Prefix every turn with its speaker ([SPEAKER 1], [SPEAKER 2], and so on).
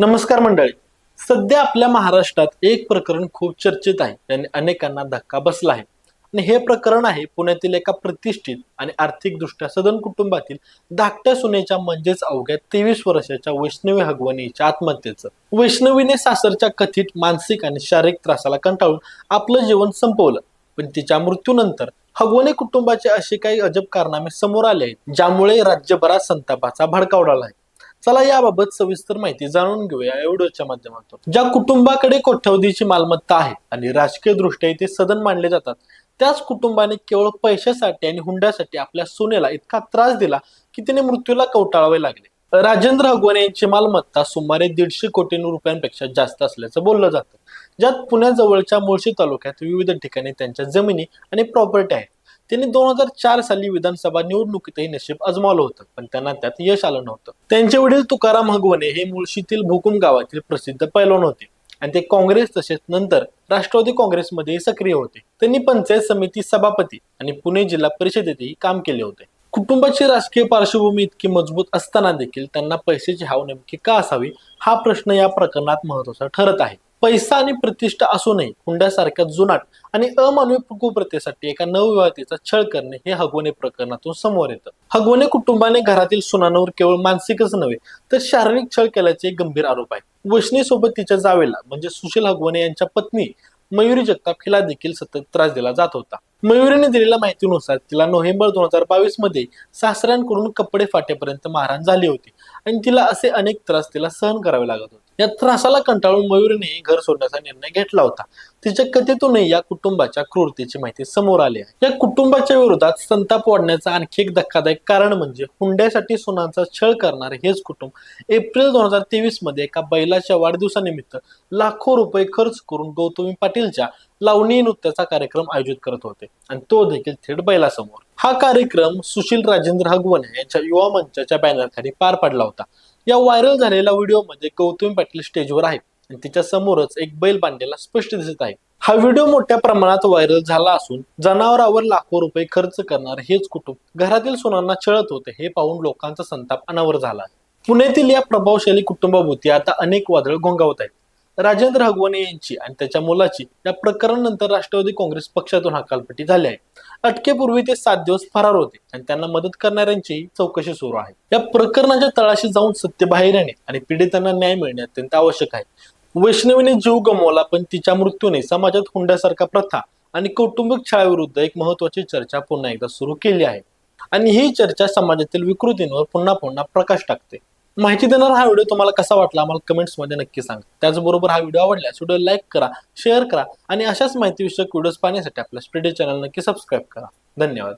[SPEAKER 1] नमस्कार मंडळी. सध्या आपल्या महाराष्ट्रात एक प्रकरण खूप चर्चेत आहे आणि अनेकांना धक्का बसला आहे. आणि हे प्रकरण आहे पुण्यातील एका प्रतिष्ठित आणि आर्थिकदृष्ट्या सदन कुटुंबातील धाकट्या सुनेच्या म्हणजेच अवघ्या तेवीस वर्षाच्या वैष्णवी हगवणीच्या आत्महत्येचं. वैष्णवीने सासरच्या कथित मानसिक आणि शारीरिक त्रासाला कंटाळून आपलं जीवन संपवलं. पण तिच्या मृत्यूनंतर हगवणे कुटुंबाचे असे काही अजब कारनामे समोर आले आहेत ज्यामुळे राज्यभरात संतापाचा भडका उडाला आहे. चला याबाबत सविस्तर माहिती जाणून घेऊया या व्हिडिओच्या माध्यमातून. ज्या कुटुंबाकडे कोट्यवधीची मालमत्ता आहे आणि राजकीय दृष्ट्या ते सदन मानले जातात त्याच कुटुंबाने केवळ पैशासाठी आणि हुंड्यासाठी आपल्या सुनेला इतका त्रास दिला की तिने मृत्यूला कवटाळावे लागले. राजेंद्र हगवण यांची मालमत्ता सुमारे दीडशे कोटी रुपयांपेक्षा जास्त असल्याचं बोललं जातं. ज्यात पुण्याजवळच्या मुळशी तालुक्यात विविध ठिकाणी त्यांच्या जमिनी आणि प्रॉपर्टी आहेत. त्यांनी दोन हजार चार साली विधानसभा निवडणुकीतही नशीब अजमावलं होतं पण त्यांना त्यात यश आलं नव्हतं. त्यांचे वडील तुकाराम हगवणे हे मुळशीतील भूकुम गावातील प्रसिद्ध पैलवान होते आणि ते काँग्रेस तसेच नंतर राष्ट्रवादी काँग्रेसमध्ये सक्रिय होते. त्यांनी पंचायत समिती सभापती आणि पुणे जिल्हा परिषदेतही काम केले होते. कुटुंबाची राजकीय पार्श्वभूमी इतकी मजबूत असताना देखील त्यांना पैशाची हाव नेमकी का असावी हा प्रश्न या प्रकरणात महत्त्वाचा ठरत आहे. पैसा आणि प्रतिष्ठा असूनही हुंड्यासारख्या जुनाट आणि अमानवी कुप्रथेसाठी एका नवविवाहितेचा छळ करणे हे हगवणे प्रकरणातून समोर येतं. हगवणे कुटुंबाने घरातील सुनांवर केवळ मानसिकच नव्हे तर शारीरिक छळ केल्याचे एक गंभीर आरोप आहे. वशनीसोबत तिच्या जावेला म्हणजे सुशील हगवणे यांच्या पत्नी मयुरी जगताप हिला देखील सतत त्रास दिला जात होता. मयुरीने दिलेल्या माहितीनुसार तिला नोव्हेंबर दोन हजार बावीसमध्ये सासऱ्यांकडून कपडे फाटेपर्यंत मारहाण झाली होती. आणि तिला असे अनेक त्रास तिला सहन करावे लागत होते. या त्रासाला कंटाळून मयुरीने घर सोडण्याचा निर्णय घेतला होता. तिच्या कथेतूनही या कुटुंबाच्या क्रूरतेची माहिती समोर आली आहे. या कुटुंबाच्या विरोधात संताप वाढण्याचा आणखी एक धक्कादायक कारण म्हणजे हुंड्यासाठी सुनांचा छळ करणारे हेच कुटुंब. एप्रिल दोन हजार तेवीसमध्ये एका बैलाच्या वाढदिवसानिमित्त लाखो रुपये खर्च करून गौतमी पाटीलच्या लावणी नृत्याचा कार्यक्रम आयोजित करत होते. आणि तो देखील थेट बैलासमोर. हा कार्यक्रम सुशील राजेंद्र हगवणे यांच्या युवा मंचाच्या बॅनरखाली पार पडला होता. या व्हायरल झालेल्या व्हिडिओमध्ये गौतमी पाटील स्टेजवर आहे आणि तिच्या समोरच एक बैल बांधलेला स्पष्ट दिसत आहे. हा व्हिडिओ मोठ्या प्रमाणात व्हायरल झाला असून जनावरावर लाखो रुपये खर्च करणार हेच कुटुंब घरातील सुनांना छळत होते हे पाहून लोकांचा संताप अनावर झाला पुण्यातील या प्रभावशाली कुटुंबाभोवती आता अनेक वादळ घोंगावत आहेत. राजेंद्र हगवणे यांची आणि त्याच्या मुलाची या प्रकरणानंतर राष्ट्रवादी काँग्रेस पक्षातून हकालपट्टी झाली आहे. अटकेपूर्वी ते सात दिवस फरार होते आणि त्यांना मदत करणाऱ्यांची चौकशी सुरू आहे. या प्रकरणाच्या तळाशी जाऊन सत्य बाहेर येणे आणि पीडितांना न्याय मिळणे अत्यंत आवश्यक आहे. वैष्णवीने जीव गमावला पण तिच्या मृत्यूने समाजात हुंड्यासारखा प्रथा आणि कौटुंबिक छळाविरुद्ध एक महत्वाची चर्चा पुन्हा एकदा सुरू केली आहे. आणि ही चर्चा समाजातील विकृतींवर पुन्हा पुन्हा प्रकाश टाकते. माहिती देणारा हा व्हिडिओ तुम्हाला कसा वाटला आम्हाला कमेंट्समध्ये नक्की सांगा. त्याचबरोबर हा व्हिडिओ आवडल्यास व्हिडिओ लाईक करा शेअर करा आणि अशाच माहितीविषयक व्हिडिओज पाहण्यासाठी आपल्या स्प्रेडे चॅनल नक्की सबस्क्राईब करा. धन्यवाद.